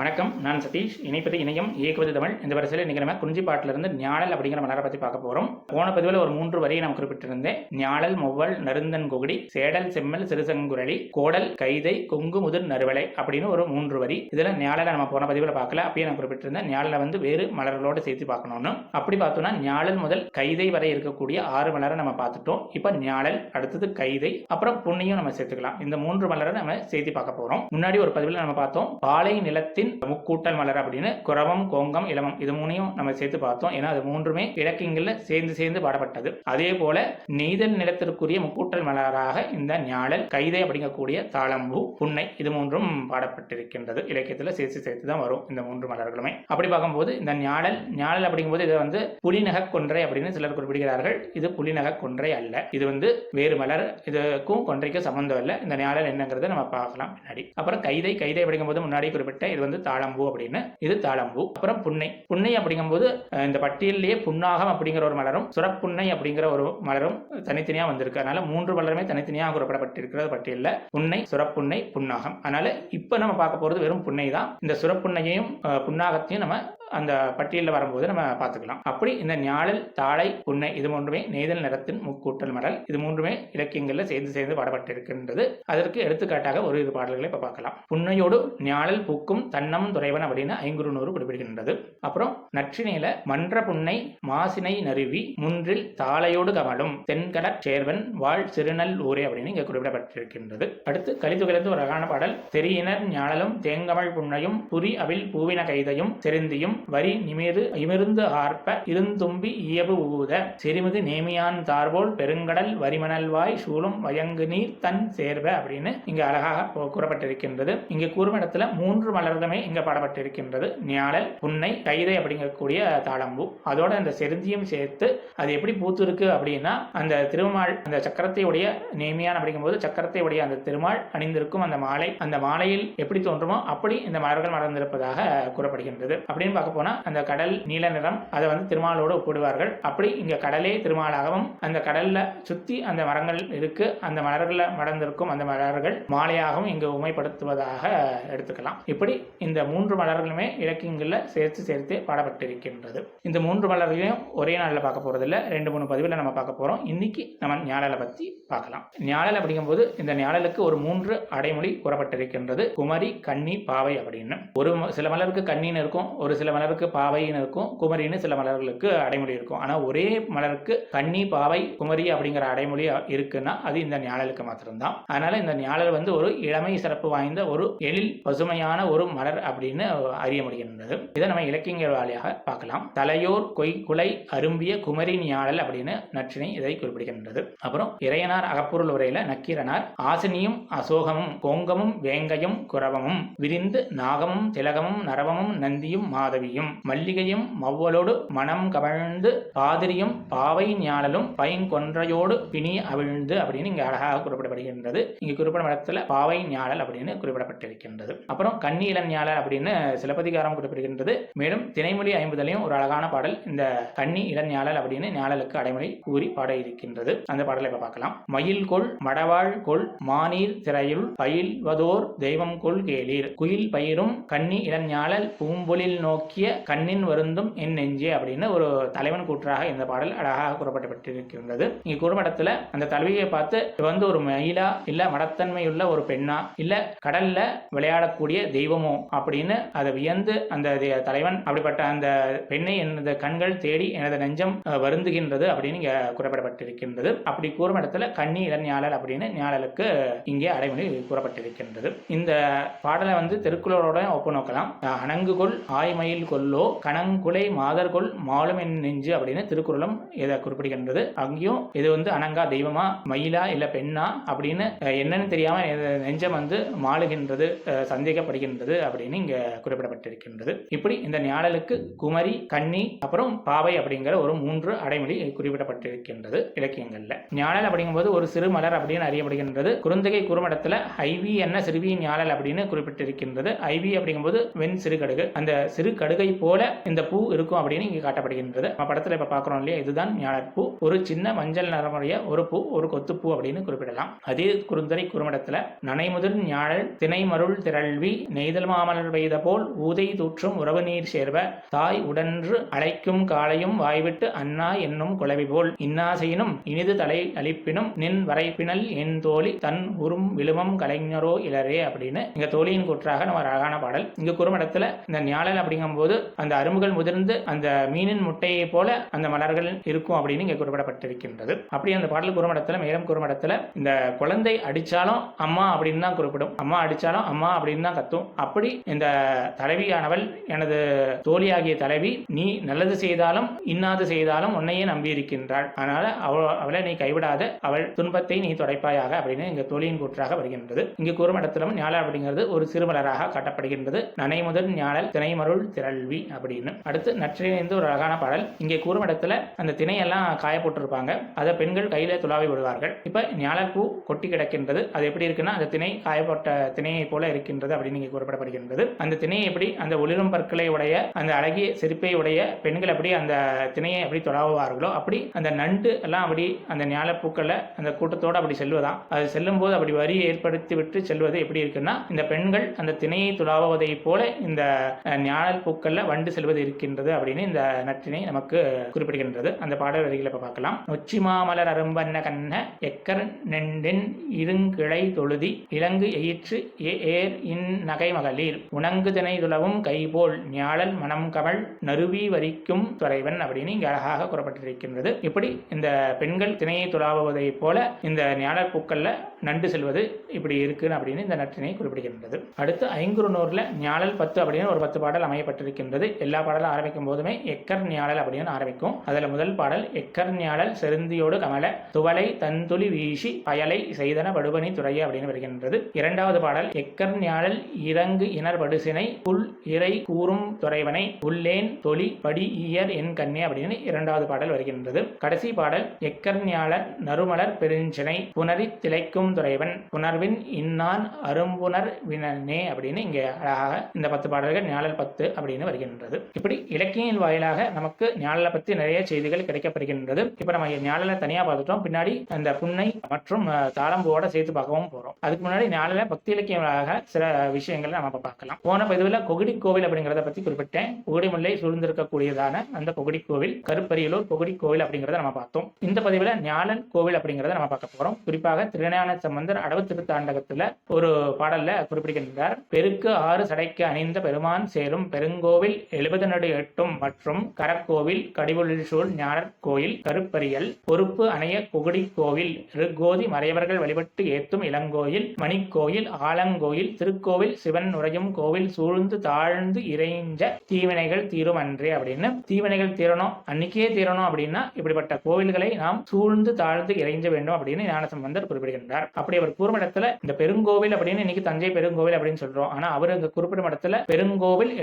வணக்கம். நான் சதீஷ். இணைப்பது இணையம். இயக்குவது தமிழ். இந்த வரிசையில் இன்னைக்கு நம்ம குறிஞ்சிப்பாட்டிலிருந்து ஞாழல் அப்படிங்கிற மலரை பற்றி பார்க்க போகிறோம் போன பதிவில் ஒரு மூன்று வரியை நான் குறிப்பிட்டிருந்தேன். ஞாழல் மொவ்வல் நருந்தன் கொகுடி சேடல் செம்மல் சிறுசங்குரளி கோடல் கைதை கொங்கு முதிர் நறுவலை அப்படின்னு ஒரு மூன்று வரி. இதில் ஞாழலை நம்ம போன பதிவில் பார்க்கல. அப்பயே நான் குறிப்பிட்டிருந்தேன். ஞாழலை வந்து வேறு மலர்களோடு சேர்த்து பார்க்கணும்னு. அப்படி பார்த்தோம்னா ஞாழல் முதல் கைதை வரை இருக்கக்கூடிய ஆறு மலரை நம்ம பார்த்துட்டோம். இப்போ ஞாழல் அடுத்தது கைதை அப்புறம் புண்ணியும் நம்ம சேர்த்துக்கலாம். இந்த மூன்று மலரை நம்ம சேர்த்து பார்க்க போகிறோம் முன்னாடி ஒரு பதிவில் நம்ம பார்த்தோம். பாலை நிலத்தின் முக்கூட்டல் மலர் அப்படின்னு குரவம் கோங்கம் இளமம் இது மூணையும் நம்ம சேர்த்து பார்த்தோம். ஏன்னா அது மூன்றுமே இலக்கியங்கள்ல சேர்ந்து சேர்ந்து பாடப்பட்டது. அதே போல நெய்தல் நிலத்திற்குரிய முக்கூட்டல் மலராக இந்த ஞாழல் கைதை அப்படிங்கக்கூடிய தாளம்பூ புன்னை இது மூன்றும் பாடப்பட்டிருக்கின்றது. இலக்கியத்துல சேர்த்து சேர்த்து தான் வரும் இந்த மூன்று மலர்களுமே. அப்படி பார்க்கும்போது இந்த ஞாழல் ஞாழல் அப்படிங்கும்போது இது வந்து புலிநக கொன்றை அப்படின்னு சிலர் குறிப்பிடுகிறார்கள். இது புலிநக கொன்றை அல்ல. இது வந்து வேறு மலர் இதுக்கும் கொன்றைக்கும் சம்பந்தம் இல்லை. இந்த ஞாழல் என்னங்கிறத நம்ம பார்க்கலாம் பின்னாடி. அப்புறம் கைதை கைதை அப்படிங்கும்போது முன்னாடி குறிப்பிட்ட இது வந்து தாழம்பூ அப்படின்னு. இது தாழம்பூ அப்புறம் புன்னை. புன்னை அப்படிங்கும்போது இந்த பட்டியலிலேயே புன்னாகம் அப்படிங்கிற ஒரு மலரும் சுரப்புன்னை அப்படிங்கிற ஒரு மலரும் தனித்தனியா வந்திருக்கு. அதனால மூன்று மலருமே தனித்தனியாக குறிப்பிடப்பட்டிருக்கிறது பட்டியலில். புன்னை சுரப்புன்னை புன்னாகம் அதனால இப்போ நம்ம பார்க்க போறது வெறும் புன்னை தான். இந்த சுரப்புன்னையையும் அஹ், புன்னாகத்தையும் நம்ம அந்த பட்டியலில் வரும்போது நம்ம பார்த்துக்கலாம். அப்படி இந்த ஞாழல் தாழை புன்னை இது மூன்றுமே நெய்தல் நிறத்தின் முக்கூட்டல் மடல் இது மூன்றுமே இலக்கியங்களில் சேர்ந்து சேர்ந்து பாடப்பட்டிருக்கின்றது. அதற்கு எடுத்துக்காட்டாக ஒரு இரு பாடல்களை இப்போ பார்க்கலாம். புன்னையோடு ஞாழல் பூக்கும் தன்னம் துறைவன் அப்படின்னு ஐங்குறு நூறு குறிப்பிடுகின்றது. அப்புறம் நற்றினையில மன்ற புன்னை மாசினை நறுவி முன்றில் தாளையோடு கமலும் தென்கடற் சேர்வன் வாழ் சிறுநல் ஊரே அப்படின்னு இங்கே குறிப்பிடப்பட்டிருக்கின்றது. அடுத்து கலித்துகிலிருந்து ஒரு அழகான பாடல். தெரியினர் ஞாழலும் தேங்கமள் புன்னையும் புரி அவில் பூவின கைதையும் செருந்தியும் வரி நிமிரு இமிர்ந்து ஆர்ப்ப இருந்தும்பி இயபு ஊத. சிறுமிகு நேமியான் தார்போல் பெருங்கடல் வரிமணல்வாய் சூழும் வயங்கு நீர் தன் சேர்வ அப்படின்னு இங்கு அழகாக கூறப்பட்டிருக்கின்றது. இங்கு கூறும் இடத்துல மூன்று மலர்களுமே இங்கு பாடப்பட்டிருக்கின்றது. ஞாழல் புன்னை கைதை அப்படிங்கக்கூடிய தாளம்பூ. அதோட அந்த செருந்தியும் சேர்த்து அது எப்படி பூத்து இருக்கு அப்படின்னா அந்த திருமால் அந்த சக்கரத்தை உடைய நேமியான் அப்படிங்கும்போது சக்கரத்தை உடைய அந்த திருமால் அணிந்திருக்கும் அந்த மாலை. அந்த மாலையில் எப்படி தோன்றுமோ அப்படி இந்த மலர்கள் மலர்ந்திருப்பதாக கூறப்படுகின்றது. அப்படின்னு பார்க்க போனா அந்த கடல் நீல நிறம் அதை வந்து திருமாலோடு ஒப்பிடுவார்கள். அப்படி இங்க கடலே திருமாலாகவும் அந்த கடல்ல சுத்தி அந்த மரங்கள் இருக்கு அந்த மலர்கள மடர்ந்திருக்கும் அந்த மலர்கள் மாலையாகவும் இங்கு உமைப்படுத்துவதாக எடுத்துக்கலாம். இப்படி இந்த மூன்று மலர்களுமே இலக்கியங்கள்ல சேர்த்து சேர்த்து பாடப்பட்டிருக்கின்றது. இந்த மூன்று மலர்களையும் ஒரே நாளில் பார்க்க போறதில்ல ரெண்டு மூணு பதிவில் நம்ம பார்க்க போறோம். இன்னைக்கு நம்ம ஞாழலை பத்தி பார்க்கலாம். ஞாழல் அப்படிங்கும்போது இந்த ஞாழலுக்கு ஒரு மூன்று அடைமொழி கூறப்பட்டிருக்கின்றது. குமரி கன்னி பாவை அப்படின்னு. ஒரு சில மலருக்கு கண்ணின்னு இருக்கும் ஒரு சில மலருக்கு பாவைன்னு இருக்கும் குமரின்னு சில மலர்களுக்கு அடைமொழி இருக்கும். ஆனால் ஒரே மலருக்கு கன்னி பாவை குமரி அப்படிங்கிற அடைமொழி இருக்குன்னா அது இந்த ஞாழலுக்கு மாத்திரம்தான். அதனால இந்த ஞாழல் வந்து ஒரு இளமை சிறப்பு வாய்ந்த ஒரு எழில் பசுமையான ஒரு மலர் அப்படின்னு அறிய முடிகின்றது. இதை நம்ம இலக்கியங்கள் வாயிலாக பார்க்கலாம். தலையோர் கொய் குலை அரும்பிய குமரி ஞாழல் அப்படின்னு நற்றினை இதை குறிப்பிடுகின்றது. அப்புறம் இறையனார் அகப்பொருள் உரையில நக்கீரனார் ஆசினியும் அசோகமும் கோங்கமும் வேங்கையும் குரவமும் விரிந்து நாகமும் திலகமும் நரவமும் நந்தியும் மாதவி மாதவியும் மல்லிகையும் மவ்வலோடு மனம் கவழ்ந்து பாதிரியும் பாவை ஞாழலும் பைங்கொன்றையோடு பிணி அவிழ்ந்து அப்படின்னு இங்க அழகாக குறிப்பிடப்படுகின்றது. இங்க குறிப்பிடும் இடத்துல பாவை ஞாழல் அப்படின்னு குறிப்பிடப்பட்டிருக்கின்றது. அப்புறம் கன்னி ஞாழல் அப்படின்னு சிலப்பதிகாரம் குறிப்பிடுகின்றது. மேலும் திணைமொழி ஐம்பதுலையும் ஒரு அழகான பாடல் இந்த கன்னி இளஞாழல் அப்படின்னு ஞாழலுக்கு அடைமொழி கூறி பாட இருக்கின்றது. அந்த பாடலை இப்ப பார்க்கலாம். மயில் கொள் மடவாள் கொள் மானீர் திரையுள் பயில்வதோர் தெய்வம் கொள் கேளீர். குயில் பயிரும் கண்ணி இளஞ்ஞாழல் பூம்பொழில் நோக்கி நோக்கிய கண்ணின் வருந்தும் என் நெஞ்சே அப்படின்னு ஒரு தலைவன் கூற்றாக இந்த பாடல் அழகாக கூறப்பட்டிருக்கின்றது. இங்க குறும்படத்துல அந்த தலைவியை பார்த்து வந்து ஒரு மயிலா இல்ல மடத்தன்மையுள்ள ஒரு பெண்ணா இல்ல கடல்ல விளையாடக்கூடிய தெய்வமோ அப்படின்னு அதை வியந்து அந்த தலைவன் அப்படிப்பட்ட அந்த பெண்ணை எனது கண்கள் தேடி எனது நெஞ்சம் வருந்துகின்றது அப்படின்னு இங்க குறிப்பிடப்பட்டிருக்கின்றது. அப்படி கூறும் இடத்துல கண்ணி இளஞாழல் அப்படின்னு ஞாழலுக்கு இங்கே அடைமொழி கூறப்பட்டிருக்கின்றது. இந்த பாடலை வந்து திருக்குறளோட ஒப்பு நோக்கலாம். அணங்குகொள் ஆய்மயில் கொல்லோ கணங்குலை மாதர்கொள் மாலும் என் நெஞ்சு அப்படின்னு திருக்குறளும் இதை குறிப்பிடுகின்றது. அங்கேயும் இது வந்து அணங்கா தெய்வமா மயிலா இல்ல பெண்ணா அப்படின்னு என்னன்னு தெரியாம நெஞ்சம் வந்து மாளுகின்றது சந்தேகப்படுகின்றது அப்படின்னு இங்க குறிப்பிடப்பட்டிருக்கின்றது. இப்படி இந்த ஞாழலுக்கு குமரி கன்னி அப்புறம் பாவை அப்படிங்கிற ஒரு மூன்று அடைமொழி குறிப்பிடப்பட்டிருக்கின்றது இலக்கியங்கள்ல. ஞாழல் அப்படிங்கும்போது ஒரு சிறு மலர் அப்படின்னு அறியப்படுகின்றது. குறுந்தகை குறுமடத்துல ஐவி என்ன சிறுவி ஞாழல் அப்படின்னு குறிப்பிட்டிருக்கின்றது. ஐவி அப்படிங்கும்போது வெண் சிறுகடுகு. அந்த சிறுகடு கடுகை போல இந்த பூ இருக்கும் அப்படின்னு இங்கே காட்டப்படுகின்றது. நம்ம படத்தில் இப்போ பார்க்குறோம் இல்லையா? இதுதான் ஞாழற்பூ ஒரு சின்ன மஞ்சள் நிறமுடைய ஒரு பூ ஒரு கொத்து பூ அப்படின்னு குறிப்பிடலாம். அதே குறுந்தரை குறுமிடத்தில் நனைமுதிர் ஞாழல் திணைமருள் திரள்வி நெய்தல் மாமலர் பெய்த போல் ஊதை தூற்றும் உறவு நீர் சேர்வ தாய் உடன்று அழைக்கும் காலையும் வாய்விட்டு அண்ணா என்னும் குழவி போல் இன்னாசையினும் இனிது தலை அளிப்பினும் நின் வரைப்பினல் என் தோழி தன் உறும் விழுமம் கலைஞரோ இளரே அப்படின்னு இங்க தோழியின் கூற்றாக நம்ம அழகான பாடல். இங்க குறுமடத்துல இந்த ஞாழல் போது அந்த அரும்புகள் முதிர்ந்து அந்த மீனின் முட்டையை போல அந்த மலர்கள் இருக்கும் அப்படின்னு இங்க குறிப்பிடப்பட்டிருக்கின்றது. அப்படி அந்த பாடல் குறுமடத்துல மேலும் குறுமடத்துல இந்த குழந்தை அடிச்சாலும் அம்மா அப்படின்னு தான் குறிப்பிடும். அம்மா அடிச்சாலும் அம்மா அப்படின்னு தான் கத்தும். அப்படி இந்த தலைவியானவள் எனது தோழியாகிய தலைவி நீ நல்லது செய்தாலும் இன்னாது செய்தாலும் உன்னையே நம்பி இருக்கின்றாள் அதனால அவ அவளை நீ கைவிடாத. அவள் துன்பத்தை நீ தொடைப்பாயாக அப்படின்னு இங்க தோழியின் கூற்றாக வருகின்றது. இங்கு கூறுமிடத்திலும் ஞாழ அப்படிங்கிறது ஒரு சிறுமலராக காட்டப்படுகின்றது. நனை முதல் ஞாழல் திணைமருள் கல்வி அப்படின்னு. அடுத்து நற்றிணைந்து ஒரு அழகான பாடல். இங்கே கூறுமிடத்துல அந்த திணையெல்லாம் காய போட்டிருப்பாங்க அதை பெண்கள் கையில துளாவி விடுவார்கள். இப்ப ஞாழப்பூ கொட்டி கிடக்கின்றது. அது எப்படி இருக்குன்னா அந்த திணை காயப்பட்ட திணையை போல இருக்கின்றது அப்படின்னு இங்கே கூறப்படப்படுகின்றது. அந்த திணையை எப்படி அந்த ஒளிரும் பற்களை உடைய அந்த அழகிய சிரிப்பை உடைய பெண்கள் எப்படி அந்த திணையை எப்படி தொடாவுவார்களோ அப்படி அந்த நண்டு எல்லாம் அப்படி அந்த ஞாழப்பூக்களை அந்த கூட்டத்தோடு அப்படி செல்வதான் அது செல்லும் போது அப்படி வரி ஏற்படுத்தி விட்டு செல்வது எப்படி இருக்குன்னா இந்த பெண்கள் அந்த திணையை துளாவுவதை போல இந்த அஹ், பூக்கள்ல வண்டு செல்வது இருக்கின்றது அப்படின்னு இந்த நற்றினை நமக்கு குறிப்பிடுகின்றது. அந்த பாடல் வரிகளை இப்போ பார்க்கலாம். நொச்சி மாமலர் அரும்பன்ன கண்ண எக்கர் நெண்டின் இருங்கிளை தொழுதி இலங்கு எயிற்று ஏ- ஏர் இன் நகை மகளிர். உணங்கு திணை துளவும் கைபோல் ஞாழல் மனம் கமழ் நறுவி வரிக்கும் துறைவன் அப்படின்னு இங்கே அழகாக கூறப்பட்டிருக்கின்றது. இப்படி இந்த பெண்கள் திணையை துளாவுவதைப் போல இந்த ஞாழல் பூக்கள்ல நண்டு செல்வது இப்படி இருக்குன்னு அப்படின்னு இந்த நற்றினை குறிப்பிடுகின்றது. அடுத்து ஐங்குறுநூறுல ஞாழல் பத்து அப்படின்னு ஒரு பத்து பாடல் இருக்கின்றது எல்லா பாடலும் ஆரம்பிக்கும் போதுமே எக்கர் ஞாழல் அப்படின்னு ஆரம்பிக்கும். அதில் முதல் பாடல் எக்கர் ஞாழல் செருந்தியோடு கமல துவலை தந்துளி வீசி பயலை செய்தன படுபனி துறைய அப்படின்னு வருகின்றது. இரண்டாவது பாடல் எக்கர் ஞாழல் இறங்கு இனர் படுசினை புல் இறை கூறும் துறைவனை உள்ளேன் தொழி படி ஈயர் என் கண்ணே அப்படின்னு இரண்டாவது பாடல் வருகின்றது. கடைசி பாடல் எக்கர் ஞாழல் நறுமலர் பெருஞ்சினை புனரி திளைக்கும் துறைவன் புணர்வின் இன்னான் அரும்புணர் வினனே அப்படின்னு இங்கே அழகாக இந்த பத்து பாடல்கள் ஞாழல் பத்து அப்படின்னு அப்படின்னு வருகின்றது. இப்படி இலக்கியின் வாயிலாக நமக்கு ஞாழலை பற்றி நிறைய செய்திகள் கிடைக்கப்படுகின்றது. இப்போ நம்ம ஞாழலை தனியாக பார்த்துட்டோம். பின்னாடி அந்த புன்னை மற்றும் அஹ், தாளம்பூவோட சேர்த்து பார்க்கவும் போறோம். அதுக்கு முன்னாடி ஞாழல பக்தி இலக்கியங்களாக சில விஷயங்களை நம்ம பார்க்கலாம். போன பதிவில் கொகுடி கோவில் அப்படிங்கிறத பத்தி குறிப்பிட்டேன். கொகுடிமுல்லை சூழ்ந்திருக்கக்கூடியதான அந்த கொகுடி கோவில் கருப்பரியலூர் கொகுடி கோவில் அப்படிங்கிறத நம்ம பார்த்தோம். இந்த பதிவில் ஞாழல் கோவில் அப்படிங்கிறத நம்ம பார்க்க போறோம். குறிப்பாக திருஞான சம்பந்தர் அடவு திருத்தாண்டகத்துல ஒரு பாடல்ல குறிப்பிடுகின்றார் பெருக்கு ஆறு சடைக்கு அணிந்த பெருமான் சேரும் பெருங்கோ கோவில் எழுபது நடு எட்டும் மற்றும் கரக்கோவில் கடிவுளில் ஞானர் கோயில் கருப்பரியல் பொறுப்பு அணைய கொகுடி கோவில் ரிக்கோதி மறையவர்கள் வழிபட்டு ஏத்தும் இளங்கோயில் மணிக்கோயில் ஆலங்கோயில் திருக்கோவில் சிவன் நுரையும் கோவில் சூழ்ந்து தாழ்ந்து இறைஞ்ச தீவினைகள் தீரும் அன்றே அப்படின்னு தீவினைகள் தீரணும் அன்னைக்கே தீரணும் அப்படின்னா இப்படிப்பட்ட கோவில்களை நாம் சூழ்ந்து தாழ்ந்து இறைஞ்ச வேண்டும் அப்படின்னு ஞானசம்பந்தர் குறிப்பிடுகின்றார். அப்படி அவர் கூறும் இடத்துல இந்த பெருங்கோவில் அப்படின்னு இன்னைக்கு தஞ்சை பெருங்கோவில் அப்படின்னு சொல்றோம். ஆனா அவர் இந்த குறிப்பிடும் இடத்துல பெருங்கோவில்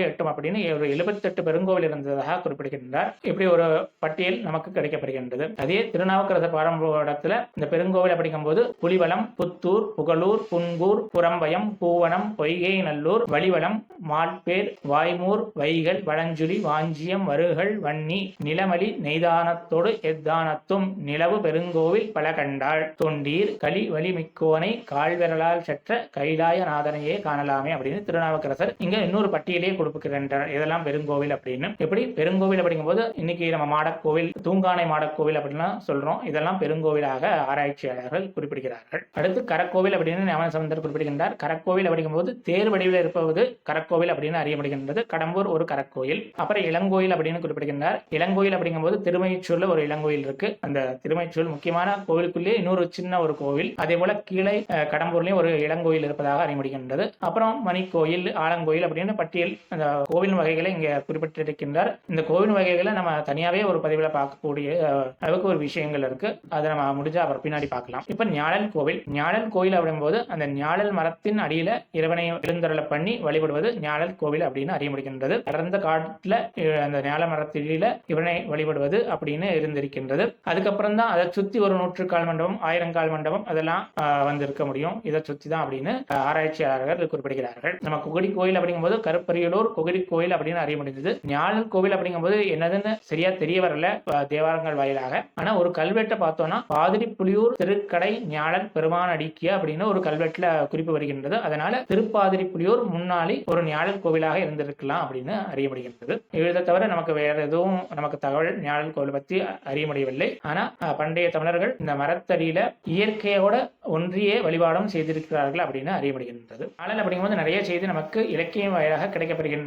கோடி எட்டும் அப்படின்னு ஒரு எழுபத்தெட்டு பெருங்கோவில் இருந்ததாக குறிப்பிடுகின்றார். இப்படி ஒரு பட்டியல் நமக்கு கிடைக்கப்படுகின்றது. அதே திருநாவுக்கரச பாரம்பரியத்துல இந்த பெருங்கோவில் அப்படிங்கும்போது புலிவளம் புத்தூர் புகழூர் புன்கூர் புறம்பயம் பூவனம் பொய்கை நல்லூர் வலிவலம் மாட்பேர் வாய்மூர் வைகள் வளஞ்சுழி வாஞ்சியம் வருகள் வன்னி நிலமலி நெய்தானத்தோடு எத்தானத்தும் நிலவு பெருங்கோவில் பல கண்டாள். தொண்டீர் களி வலிமிக்கோனை கால்விரலால் சற்ற கைலாயநாதனையே காணலாமே அப்படின்னு திருநாவுக்கரசர் இங்க இன்னொரு பட்டியலே கொடுக்கின்றனர் இதெல்லாம் பெருங்கோவில் அப்படின்னு. எப்படி? பெருங்கோவில் அப்படிங்கும்போது இன்னைக்கு நம்ம மாடக்கோவில் தூங்கானை மாடக்கோவில் அப்படின்லாம் சொல்றோம். இதெல்லாம் பெருங்கோவிலாக ஆராய்ச்சியாளர்கள் குறிப்பிடுகிறார்கள். அடுத்து கரக்கோவில் அப்படின்னு ஞானசம்பந்தர் குறிப்பிடுகின்றார். கரக்கோவில் அப்படிங்கும்போது தேர் வடிவில் இருப்பது கரக்கோவில் அப்படின்னு அறியப்படுகின்றது. கடம்பூர் ஒரு கரக்கோயில் அப்புறம் இளங்கோயில் அப்படின்னு குறிப்பிடுகின்றார். இளங்கோயில் அப்படிங்கும்போது திருமைச்சூர்ல ஒரு இளங்கோயில் இருக்கு. அந்த திருமைச்சூர் முக்கியமான கோவிலுக்குள்ளேயே இன்னொரு சின்ன ஒரு கோவில். அதே போல கீழே கடம்பூர்லயும் ஒரு இளங்கோயில் இருப்பதாக அறிய முடிகின்றது அப்புறம் மணிக்கோயில் ஆலங்கோயில் அப்படின்னு பட்டியல் அந்த கோவில் வகைகளை இங்க குறிப்பிட்டிருக்கின்றார். இந்த கோவில் வகைகளை நம்ம தனியாவே ஒரு பதிவில் பார்க்கக்கூடிய அளவுக்கு ஒரு விஷயங்கள் இருக்கு. அதை நம்ம முடிஞ்சா அப்புறம் பின்னாடி பார்க்கலாம். இப்ப ஞாழல் கோவில். ஞாழல் கோவில் அப்படிங்கும்போது அந்த ஞாழல் மரத்தின் அடியில இறைவனை எழுந்தருள பண்ணி வழிபடுவது ஞாழல் கோவில் அப்படின்னு அறிய முடிகின்றது. கடந்த காட்டுல அந்த ஞாழ மரத்தில இவனை வழிபடுவது அப்படின்னு இருந்திருக்கின்றது. அதுக்கப்புறம் தான் அதை சுத்தி ஒரு நூற்றுக்கால் மண்டபம் ஆயிரங்கால் மண்டபம் அதெல்லாம் வந்திருக்க முடியும். இதை சுத்தி தான் அப்படின்னு ஆராய்ச்சியாளர்கள் குறிப்பிடுகிறார்கள். நம்ம குகடி கோயில் அப்படிங்கும்போது கருப்பரியலூர் குகிரி கோயில் அப்படின்னு அறிய முடிந்தது ஞாழல் கோவில் அப்படிங்கும்போது என்னதுன்னு சரியா தெரிய வரல தேவாரங்கள் வாயிலாக. ஆனா ஒரு கல்வெட்டை பார்த்தோம்னா பாதிரி புலியூர் திருக்கடை ஞாழல் பெருமான் அடிக்கிய அப்படின்னு ஒரு கல்வெட்டுல குறிப்பு வருகின்றது. அதனால திருப்பாதிரி புலியூர் முன்னாடி ஒரு ஞாழல் கோவிலாக இருந்திருக்கலாம் அப்படின்னு அறியப்படுகின்றது. இதை தவிர நமக்கு வேற எதுவும் நமக்கு தகவல் ஞாழல் கோவில் பத்தி அறிய முடியவில்லை. ஆனா பண்டைய தமிழர்கள் இந்த மரத்தடியில இயற்கையோட ஒன்றியே வழிபாடும் செய்திருக்கிறார்கள் அப்படின்னு அறியப்படுகின்றது. ஞாழல் அப்படிங்கும்போது நிறைய செய்தி நமக்கு இலக்கியம் வாயிலாக கிடைக்கப்படுகின்றது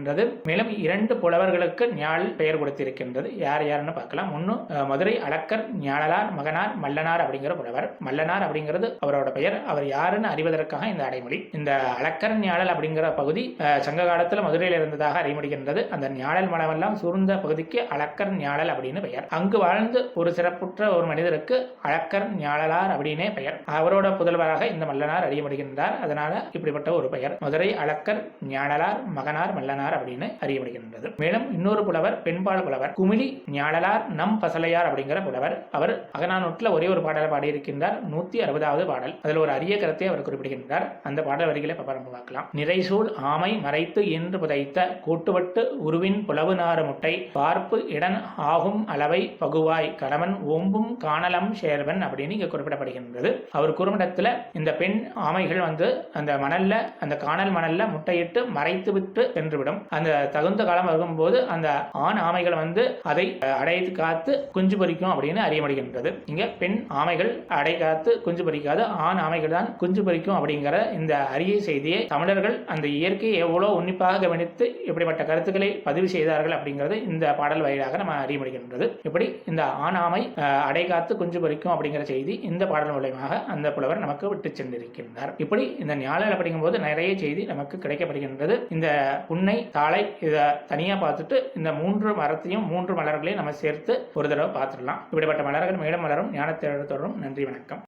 மேலும் இரண்டு புலவர்களுக்கு ஞாழ் பெயர் கொடுத்திருக்கின்றது. யார் யாருன்னு பார்க்கலாம். ஒன்னு மதுரை அலக்கர் ஞாழலார் மகனார் மல்லனார் அப்படிங்கிற புலவர். மல்லனார் அப்படிங்கிறது அவரோட பெயர். அவர் யாருன்னு அறிவதற்காக இந்த அடைமொழி. இந்த அலக்கர் ஞாழல் அப்படிங்கிற பகுதி சங்க காலத்தில் மதுரையில் இருந்ததாக அறியமுடிகின்றது அந்த ஞாழல் மலமெல்லாம் சூழ்ந்த பகுதிக்கு அலக்கர் ஞாழல் அப்படின்னு பெயர். அங்கு வாழ்ந்து ஒரு சிறப்புற்ற ஒரு மனிதருக்கு அழக்கர் ஞாழலார் அப்படின்னே பெயர். அவரோட புதல்வராக இந்த மல்லனார் அறியப்படுகின்றார். அதனால இப்படிப்பட்ட ஒரு பெயர். மதுரை அழக்கர் ஞாழலார் மகனார் மல்லனார் அப்படின்னு அறியப்படுகின்றது. மேலும் இன்னொரு புலவர் பெண்பால் புலவர் குமிழி ஞாழலார் நம் பசலையார் அப்படிங்கிற புலவர் அவர் அகநானூற்றில் ஒரே ஒரு பாடலை பாடியிருக்கின்றார் நூத்தி அறுபதாவது பாடல். அதில் ஒரு அரிய கருத்தை அவர் குறிப்பிடுகின்றார். அந்த பாடல் வரிகளை இப்ப பார்க்கலாம். நிறைசூழ் ஆமை மறைத்து என்று புதைத்த கூட்டுவட்டு உருவின் புலவு நாறு முட்டை பார்ப்பு இடன் ஆகும் அளவை பகுவாய் கணவன் ஓம்பும் காணலம் சேர்வன் அப்படின்னு இங்கே குறிப்பிடப்படுகின்றது. அவர் குறுமிடத்துல இந்த பெண் ஆமைகள் வந்து அந்த மணல்ல அந்த காணல் மணல்ல முட்டையிட்டு மறைத்து விட்டு சென்றுவிடும். அந்த தகுந்த காலம் வரும்போது அந்த ஆண் ஆமைகள் வந்து அதை அடைத்து காத்து குஞ்சு பொறிக்கும் அப்படின்னு அறியப்படுகின்றது. இங்க பெண் ஆமைகள் அடை காத்து குஞ்சு பொறிக்காது ஆண் ஆமைகள் தான் குஞ்சு பொறிக்கும் அப்படிங்கிற இந்த அரிய செய்தியை தமிழர்கள் அந்த இயற்கையை எவ்வளவு உன்னிப்பாக கவனித்து இப்படிப்பட்ட கருத்துக்களை பதிவு செய்தார்கள் அப்படிங்கிறது இந்த பாடல் வழியாக நம்ம அறியப்படுகின்றது. இப்படி இந்த ஆண் ஆமை அடை காத்து குஞ்சு பொறிக்கும் அப்படிங்கிற செய்தி இந்த பாடல் மூலயமாக அந்த புலவர் நமக்கு விட்டு சென்றிருக்கின்றார். இப்படி இந்த ஞாழல் அப்படிங்கும்போது நிறைய செய்தி நமக்கு கிடைக்கப்படுகின்றது. இந்த புன்னை தாளை இதை தனியா பார்த்துட்டு இந்த மூன்று மரத்தையும் மூன்று மலர்களையும் நம்ம சேர்த்து ஒரு தடவை பார்த்துடலாம். இப்படிப்பட்ட மலர்கள் மேலும் மலரும் ஞானத்தேடத்தோடும் நன்றி வணக்கம்.